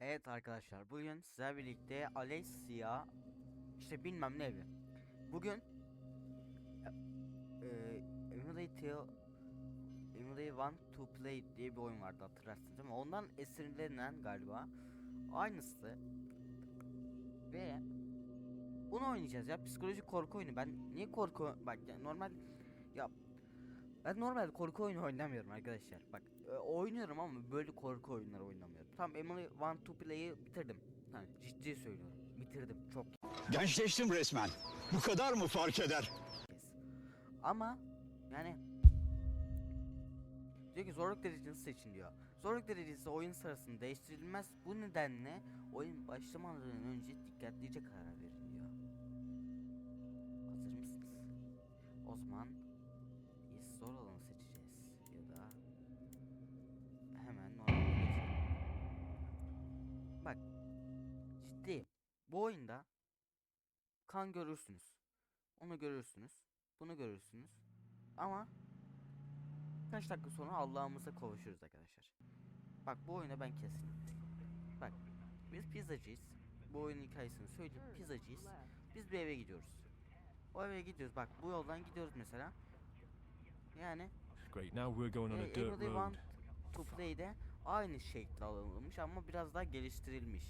Evet arkadaşlar bugün sizlerle birlikte Alessia işte bilmem ne evi. Bugün eee Emulate Emulate Want to Play diye bir oyun vardı hatırlarsınız değil? Ondan esinlenen galiba aynısı ve bunu oynayacağız ya psikolojik korku oyunu. Ben niye korku bak ya normal ya ben normal korku oyunu oynamıyorum arkadaşlar. Bak e, oynuyorum ama böyle korku oyunları oynamıyorum. Tamam Emily Want to Play'i bitirdim. Yani ciddi söylüyorum. Bitirdim çok Gençleştim resmen. Bu kadar mı fark eder? Ama yani diyor ki zorluk derecesi seçin diyor. Zorluk derecesi oyun sırasında değiştirilmez. Bu nedenle oyun başlamadan önce dikkatlice karar verin diyor. Hazır mısınız? O zaman bu oyunda kan görürsünüz. Onu görürsünüz. Bunu görürsünüz. Ama kaç dakika sonra Allah'ımıza kavuşuruz arkadaşlar. Bak bu oyuna ben kesin. Bak biz pizzacıyız. Bu oyunun hikayesini söyleyeyim. Pizzacıyız. Biz bir eve gidiyoruz. O eve gidiyoruz. Bak bu yoldan gidiyoruz mesela. Yani Great, now we're going on a dirt road. Want to Play'de aynı şekilde alınmış ama biraz daha geliştirilmiş.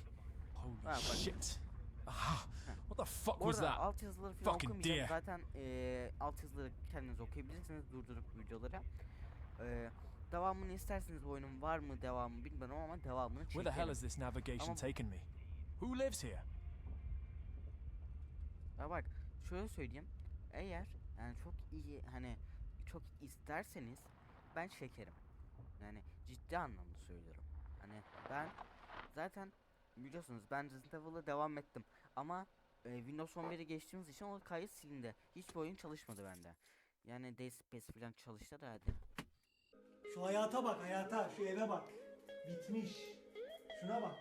Holy bak. shit. What the fuck Bu was arada that? alt yazıları falan Fucking okumayacağım. dear. Zaten eee alt yazıları kendiniz okuyabilirsiniz durdurup videoları. Eee devamını isterseniz bu oyunun var mı devamı bilmiyorum ama devamını Where the hell çekelim. has this navigation Ama- taken me? Who lives here? Ya bak şöyle söyleyeyim. Eğer yani çok iyi hani çok isterseniz ben çekerim. Yani ciddi anlamda söylüyorum. Hani ben zaten biliyorsunuz ben Resident Evil'a devam ettim ama e, Windows 11'e geçtiğimiz için o kayıt silindi. Hiçbir oyun çalışmadı bende. Yani Dead Space falan çalıştı da hadi. Şu hayata bak hayata, şu eve bak. Bitmiş. Şuna bak.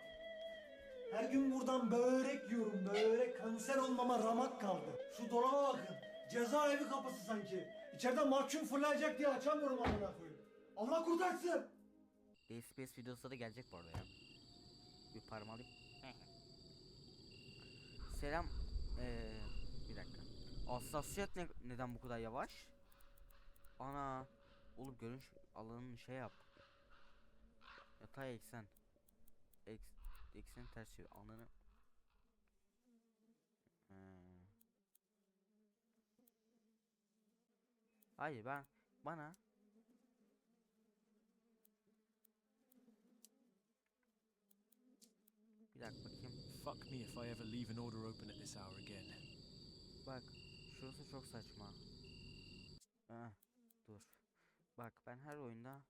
Her gün buradan börek yiyorum, börek. Kanser olmama ramak kaldı. Şu dolaba bakın. Cezaevi kapısı sanki. İçeriden mahkum fırlayacak diye açamıyorum amına koyayım. Allah kurtarsın. Dead Space videosu da gelecek bu arada ya. Bir alayım. Selam. Ee, bir dakika. Hassasiyet ne, neden bu kadar yavaş? Ana. Oğlum görünüş alanını şey yap. Yatay eksen. Eks, eksen ters çevir. Ananı. Ee. Hayır ben bana bir dakika bakayım. Fuck me if I ever leave an order open at this hour again. Bak şurası çok saçma. Ah, dur. Bak ben her oyunda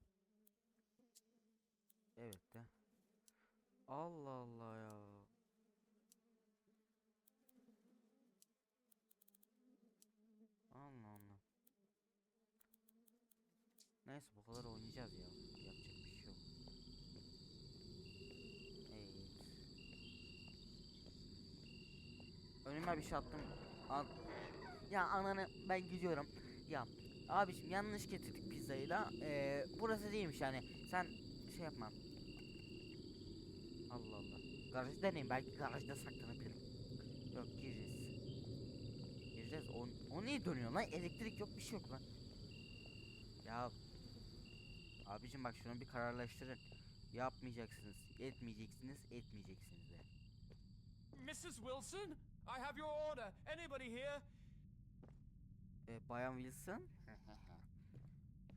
Evet de. Allah Allah ya. Allah Allah. Neyse bu kadar oynayacağız ya. Yapacak bir şey yok. Evet. Önüme bir şey attım. Al. Ya ananı ben gidiyorum. Ya abiciğim yanlış getirdik pizzayı da. Ee, burası değilmiş yani. Sen şey yapma. Allah Allah. Garajda deneyim belki garajda saklanabilirim. Yok gireceğiz. Gireceğiz. O, o niye dönüyor lan? Elektrik yok bir şey yok lan. Ya abicim bak şunu bir kararlaştırın. Yapmayacaksınız, etmeyeceksiniz, etmeyeceksiniz de. Mrs. Wilson, I have your order. Anybody here? Ee, Bayan Wilson.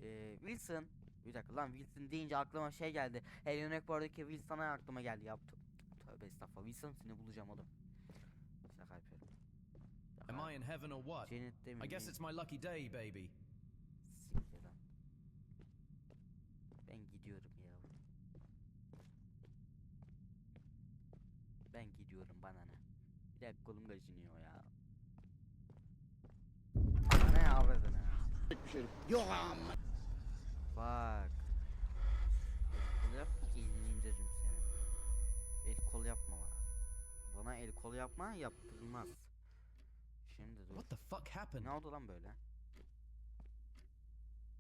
ee, Wilson. Bir dakika lan Wilson deyince aklıma şey geldi. Eleanor Ekbor'daki Wilson'a aklıma geldi. Yaptım. Tövbe estağfurullah. Wilson seni bulacağım oğlum. Şaka yapıyorum. Am I in heaven or what? Cennette mi? I guess it's my lucky day, baby. Siktir lan. Ben gidiyorum ya. Ben gidiyorum bana ne? Bir dakika kolum kaşınıyor ya. Ne avradını? Yok amma. Bak. El kol yap, elini indiririm seni. El kol yapma bana. Bana el kol yapma, yaptırılmaz. Şimdi dur. What the fuck happened? Ne oldu lan böyle?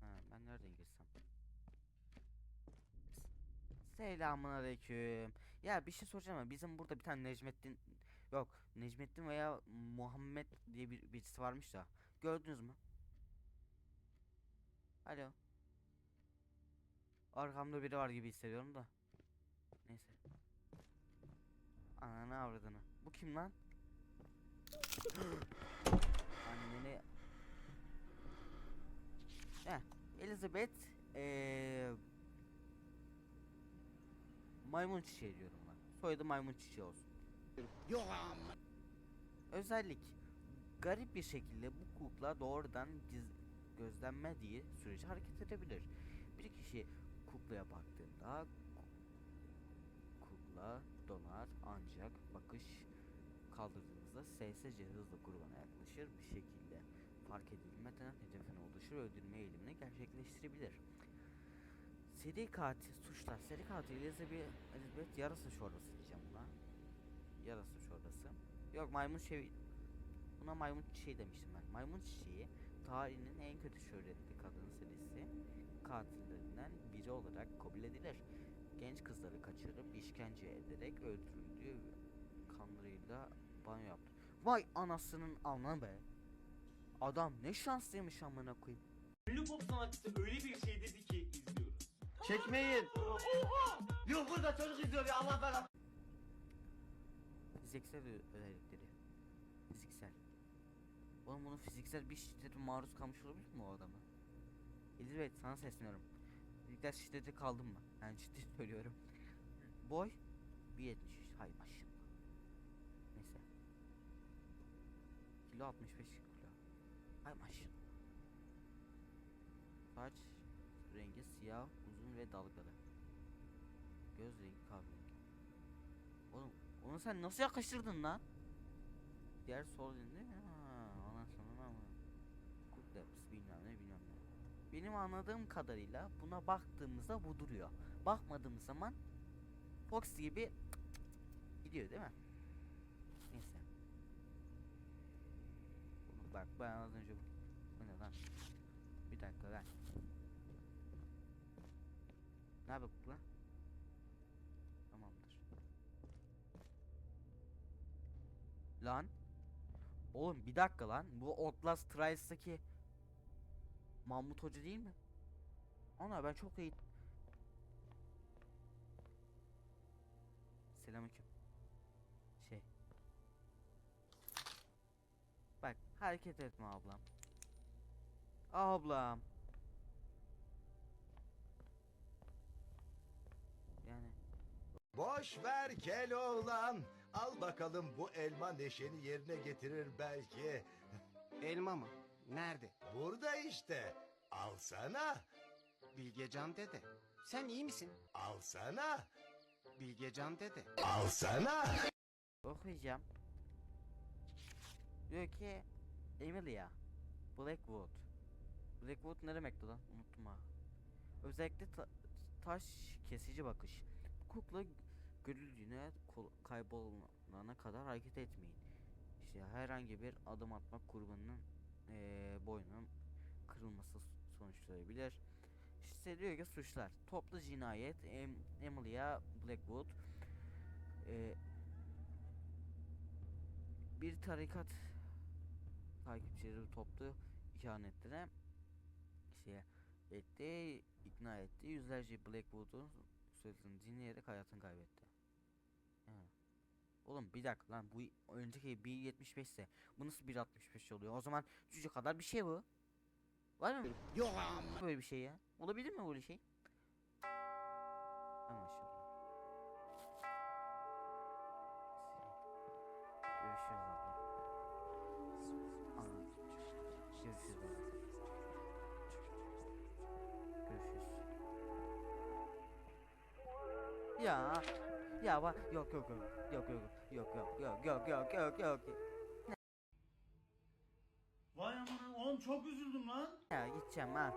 Ha, ben nereden girsem? Selamun aleyküm. Ya bir şey soracağım ama bizim burada bir tane Necmettin yok Necmettin veya Muhammed diye bir birisi varmış da gördünüz mü? Alo. Arkamda biri var gibi hissediyorum da. Neyse. Ananı avradını. Bu kim lan? Anneni. Heh, Elizabeth eee maymun çiçeği diyorum ben. Soyadı maymun çiçeği olsun. Özellik. Garip bir şekilde bu kukla doğrudan giz gözlenmediği sürece hareket edebilir. Bir kişi kuklaya baktığında ku- kukla donar ancak bakış kaldırdığınızda sessizce hızlı kurbana yaklaşır bir şekilde fark edilmeden hedefine ve öldürme eğilimini gerçekleştirebilir. Seri katil suçlar. Seri katil Elizabeth, Elizabeth yarasa çorbası diyeceğim buna. Yarasa çorbası. Yok maymun şey Buna maymun çiçeği demiştim ben. Maymun çiçeği tarihinin en kötü şöhretli kadın serisi katillerinden biri olarak kabul edilir. Genç kızları kaçırıp işkence ederek öldürüldüğü kanlarıyla banyo yaptı. Vay anasının amına be. Adam ne şanslıymış amına koyayım. Ünlü pop sanatçısı öyle bir şey dedi ki izliyoruz. Çekmeyin. Yok burada çocuk izliyor ya Allah belanı. Fiziksel özellikleri. Fiziksel. Oğlum bunun fiziksel bir şiddete maruz kalmış olabilir mi o adamı? Elizabeth sana sesleniyorum. Fiziksel şiddete kaldın mı? Yani ciddi söylüyorum. Boy 1.73. Hay maşallah. Neyse. Kilo 65 kilo. Hay maşallah. Saç rengi siyah, uzun ve dalgalı. Göz rengi onu sen nasıl yakıştırdın lan? Diğer sol ha, ondan sonra ama Labs bilmem ne bilmem ne. Benim anladığım kadarıyla buna baktığımızda bu duruyor. Bakmadığımız zaman Fox gibi gidiyor değil mi? Neyse. Bak ben az önce bu, ne lan? Bir dakika lan. Ne yapıyoruz lan? Lan. Oğlum bir dakika lan. Bu Outlast Trials'taki Mahmut Hoca değil mi? Ana ben çok iyi. Selamünaleyküm. Şey. Bak hareket etme ablam. Ablam. Yani Boş ver gel oğlan. Al bakalım bu elma neşeni yerine getirir belki. Elma mı? Nerede? Burada işte. Alsana. Bilgecan dede. Sen iyi misin? Alsana. Bilgecan dede. Alsana. okuyacağım. Diyor ki Emilia Blackwood. Blackwood ne demekti lan? Unuttum ha. Özellikle ta- taş kesici bakış. Bu kukla görüldüğüne kol- kaybolana kadar hareket etmeyin. İşte herhangi bir adım atmak kurbanının eee boynunun kırılması sonuçlanabilir. İşte diyor ki suçlar. Toplu cinayet em- Emilia Blackwood eee bir tarikat takipçileri toplu ihanetlerine şey etti, ikna etti. Yüzlerce Blackwood'un sözünü dinleyerek hayatını kaybetti. Oğlum bir dakika lan bu önceki 1.75 ise bu nasıl 1.65 oluyor? O zaman cüce kadar bir şey bu. Var mı? Yok. Böyle bir şey ya. Olabilir mi böyle şey? Ha Ya bak yok yok yok yok yok yok yok yok yok yok yok Vay aman oğlum çok üzüldüm lan. ya gideceğim ha.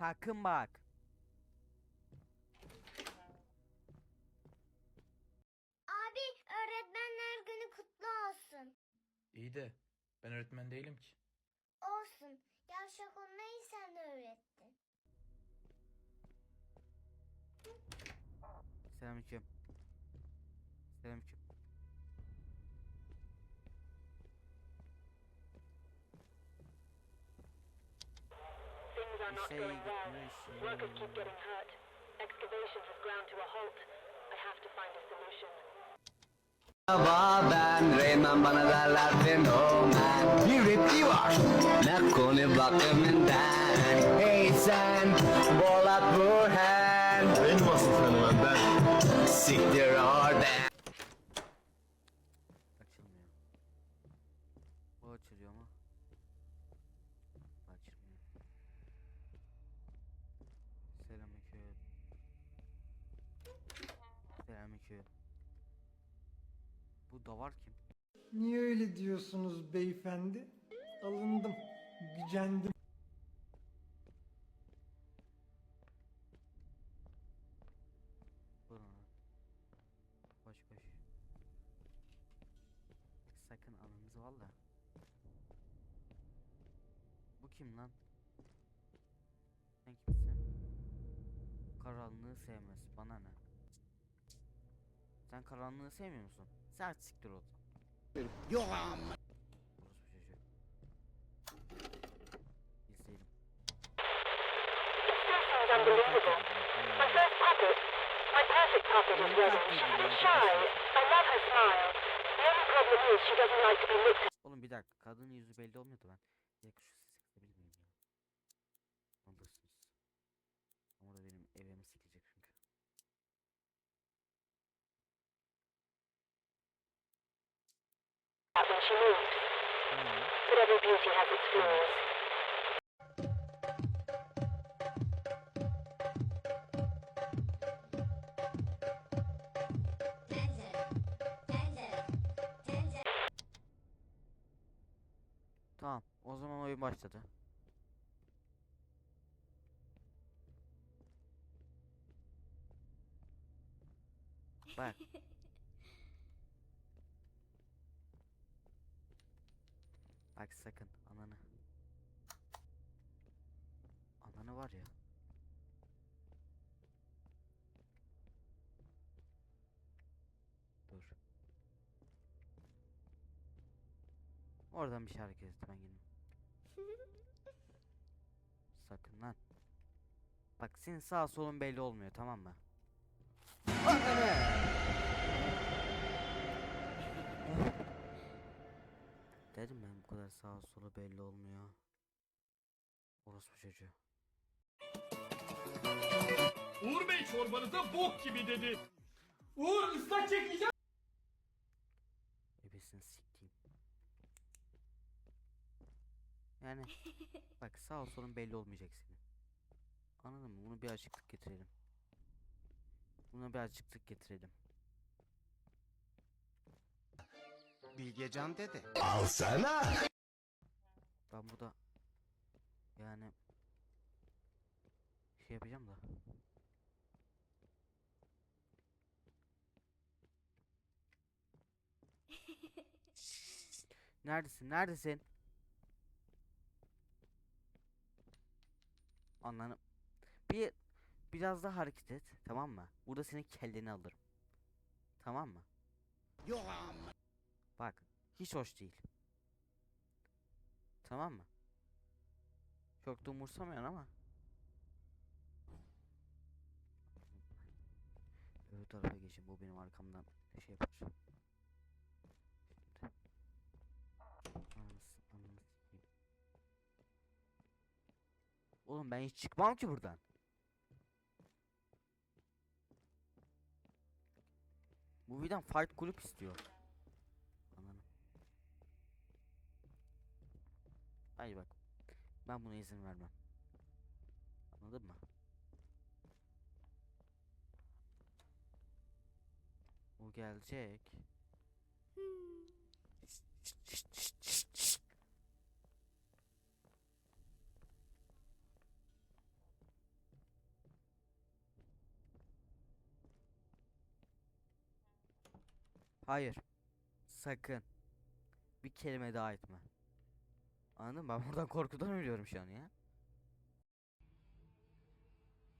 Sakın bak. Abi öğretmenler günü kutlu olsun. İyi de ben öğretmen değilim ki. Olsun. Yavşak olmayı sen öğrettin. Selamünaleyküm. Selamünaleyküm. A solution. Merhaba ben Reymen bana derler fenomen Bir repliği var Ne konu bakımından Hey sen Bolat Burhan Benim asıl fenomen ben Siktir oradan Açılmıyor. Bu açılıyor mu? Davar kim? Niye öyle diyorsunuz beyefendi? Alındım, gücendim. Koş koş. Sakın alınız valla. Bu kim lan? Sen kimsin? Karanlığı sevmez. Bana ne? Sen karanlığı sevmiyor musun? Sen siktir ol. Yok ama. Orospu çocuğu. İzleyelim. It still seems unbelievable. My first puppet, my perfect puppet is ready. She's a bit shy. I love her smile. The only problem is she doesn't like to be looked at. Oğlum bir dakika kadının yüzü belli olmuyordu ben. Bir dakika şu sesi miyim ya? Alırsınız. Ama da benim evimi sikecek çünkü. She moves. But every beauty has its flaws. Tamam. O zaman oyun başladı. Bak. Bak sakın ananı. Ananı var ya. Dur. Oradan bir hareket etti ben geldim. Sakın lan. Bak senin sağ solun belli olmuyor tamam mı? Dedim sağ solu belli olmuyor. Orospu çocuğu. Uğur Bey çorbanıza bok gibi dedi. Uğur ıslak çekeceğim. Ebesini sikeyim. Yani bak sağ solun belli olmayacak senin. Anladın mı? Bunu bir açıklık getirelim. Buna bir açıklık getirelim. Bilgecan dede. Alsana. Ben burada yani şey yapacağım da. Neredesin? Neredesin? Anlanım. Bir biraz daha hareket et, tamam mı? Burada senin kelleni alırım. Tamam mı? Yok. Bak, hiç hoş değil. Tamam mı? Çok da umursamıyorsun ama. Öbür tarafa geçin. Bu benim arkamdan şey yapar. Oğlum ben hiç çıkmam ki buradan. Bu birden fight kulüp istiyor. Hayır bak. Ben buna izin vermem. Anladın mı? O gelecek. Hayır. Sakın. Bir kelime daha etme. Anladın mı? Ben buradan korkudan ölüyorum şu an ya.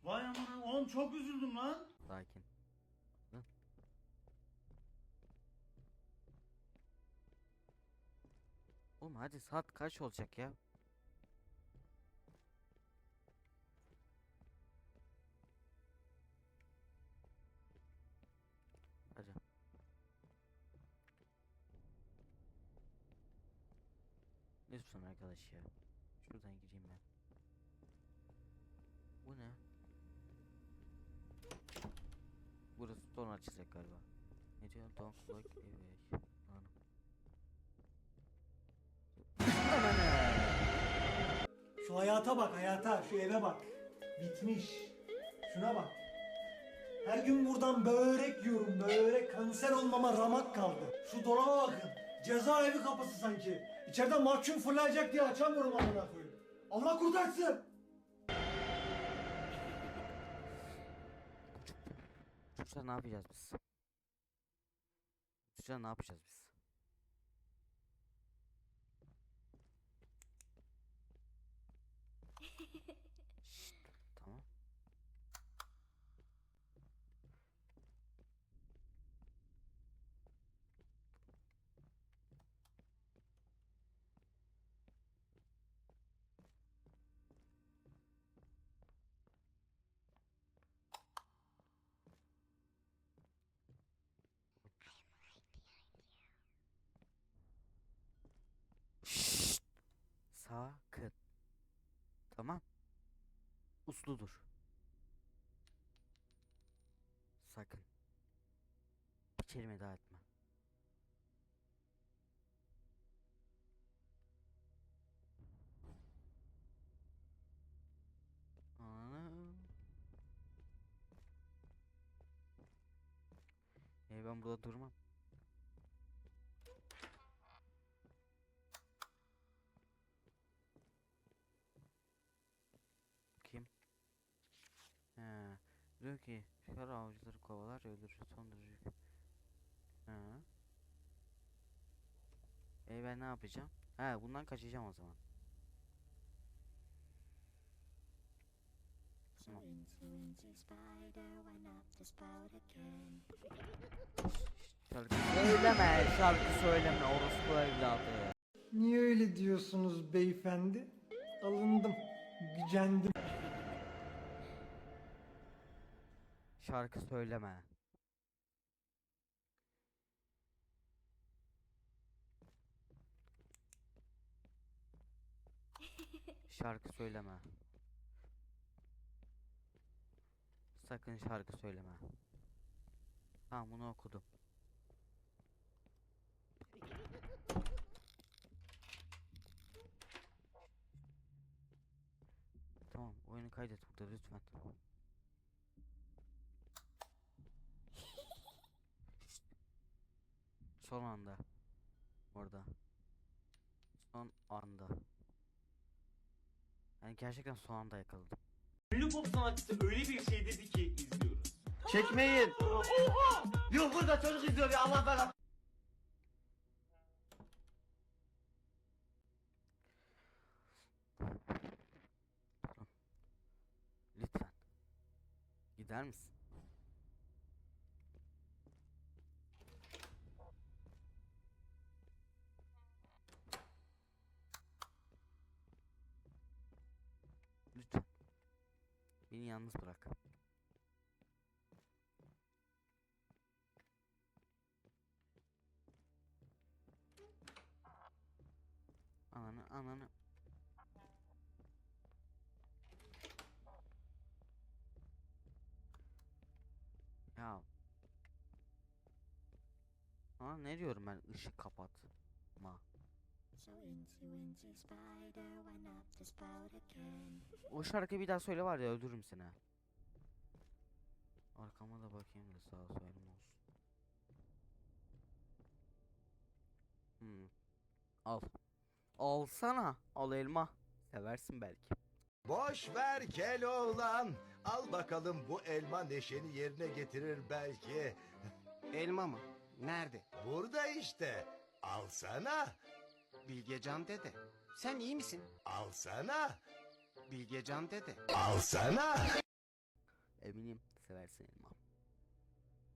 Vay amına oğlum çok üzüldüm lan. Sakin. Oğlum hadi saat kaç olacak ya? Lütfen arkadaş ya. Şuradan gireyim ben. Bu ne? Burası sonra açacak galiba. Ne diyor? Don't look away. Anam. Şu hayata bak hayata, şu eve bak. Bitmiş. Şuna bak. Her gün buradan börek yiyorum, börek. Kanser olmama ramak kaldı. Şu dolaba bakın. Cezaevi kapısı sanki. İçeriden mahkum fırlayacak diye açamıyorum amına koyayım. Allah kurtarsın. Çocuklar ne yapacağız biz? Çocuklar ne yapacağız biz? Şşt, tamam. Şşt! Sakın. Tamam. Uslu dur. Sakın. Bir kelime daha etme. Ana. E ben burada durmam. Diyor ki çıkar avcıları kovalar öldürür son derece. He. E ben ne yapacağım? He bundan kaçacağım o zaman. Şarkı söyleme, şarkı söyleme orospu evladı. Niye öyle diyorsunuz beyefendi? Alındım, gücendim. Şarkı söyleme. Şarkı söyleme. Sakın şarkı söyleme. Tamam bunu okudum. Tamam oyunu kaydet burada lütfen. Son anda. Orada. Son anda. Yani gerçekten son anda yakaladım. Ünlü pop sanatçısı öyle bir şey dedi ki izliyoruz. Çekmeyin. Oha! Yok burada çocuk izliyor ya Allah belanı. Lütfen. Gider misin? Lütfen. Beni yalnız bırak. Ananı ananı. Ya. Aa ne diyorum ben ışık kapat. Ma. O şarkıyı bir daha söyle var ya öldürürüm seni. ha. Arkama da bakayım da sağ solim olsun. Hmm. Al. Alsana. Al elma. Seversin belki. Boş ver Keloğlan. Al bakalım bu elma neşeni yerine getirir belki. Elma mı? Nerede? Burada işte. Alsana. Bilgecan dede. Sen iyi misin? Alsana. Bilgecan dede. Alsana. Eminim seversin elma.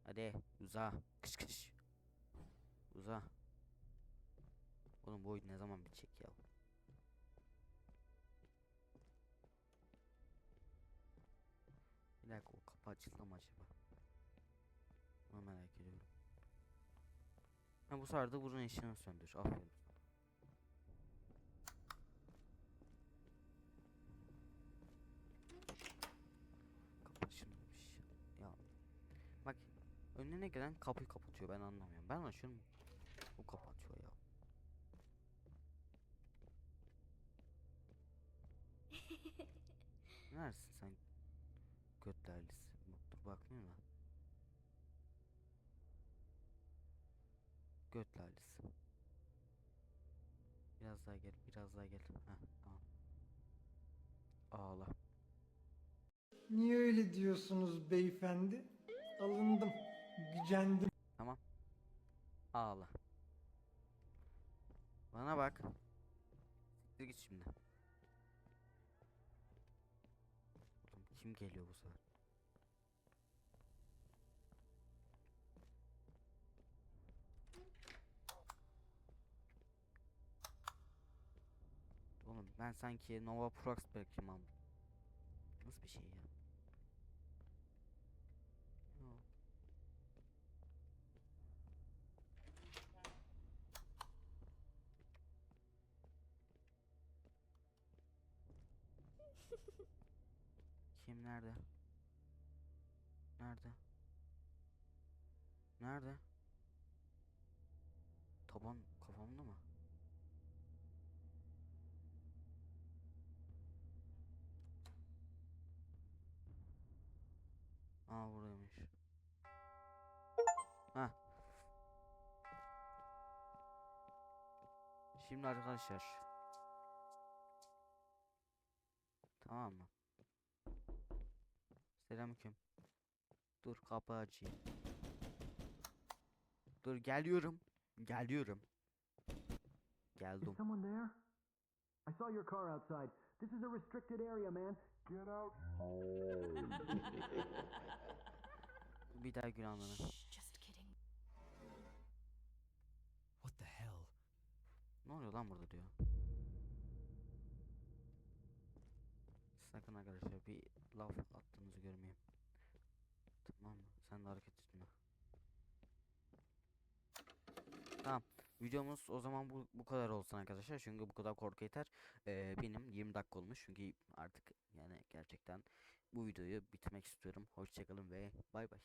Hadi uza. Kış kış. Uza. Oğlum bu oyun ne zaman bitecek ya? Bir dakika o kapı açıldı mı acaba? Onu merak ediyorum. Ha bu sefer de burun ışığını söndür. Aferin. Kapı açılmamış. Ya bak önüne gelen kapıyı kapatıyor ben anlamıyorum. Ben açıyorum. O kapatıyor ya. Neredesin sen? Götlerlisi. Dur bakmayayım da. Götlerlisi. Biraz daha gel, biraz daha gel. Heh, tamam. Ağla. Niye öyle diyorsunuz beyefendi? Alındım, gücendim. Tamam. Ağla. Bana bak. Siktir git şimdi. Oğlum kim geliyor bu sefer? Oğlum ben sanki Nova Prox aldım. Nasıl bir şey ya? Kim nerede? Nerede? Nerede? Taban kafamda mı? Aa buradaymış. Ha. Şimdi arkadaşlar. Tamam mı? Selamünaleyküm. Dur kapı açayım. Dur geliyorum. Geliyorum. Geldim. someone there? I saw your car outside. This is a restricted area, man. Get out. Bir daha günahlarına. Just kidding. What the hell? Ne oluyor lan burada diyor. Sakın arkadaşlar bir laf attığınızı görmeyeyim. Tamam mı? Sen de hareket etme. Tamam. Videomuz o zaman bu, bu kadar olsun arkadaşlar. Çünkü bu kadar korku yeter. Ee, benim 20 dakika olmuş. Çünkü artık yani gerçekten bu videoyu bitirmek istiyorum. Hoşçakalın ve bay bay.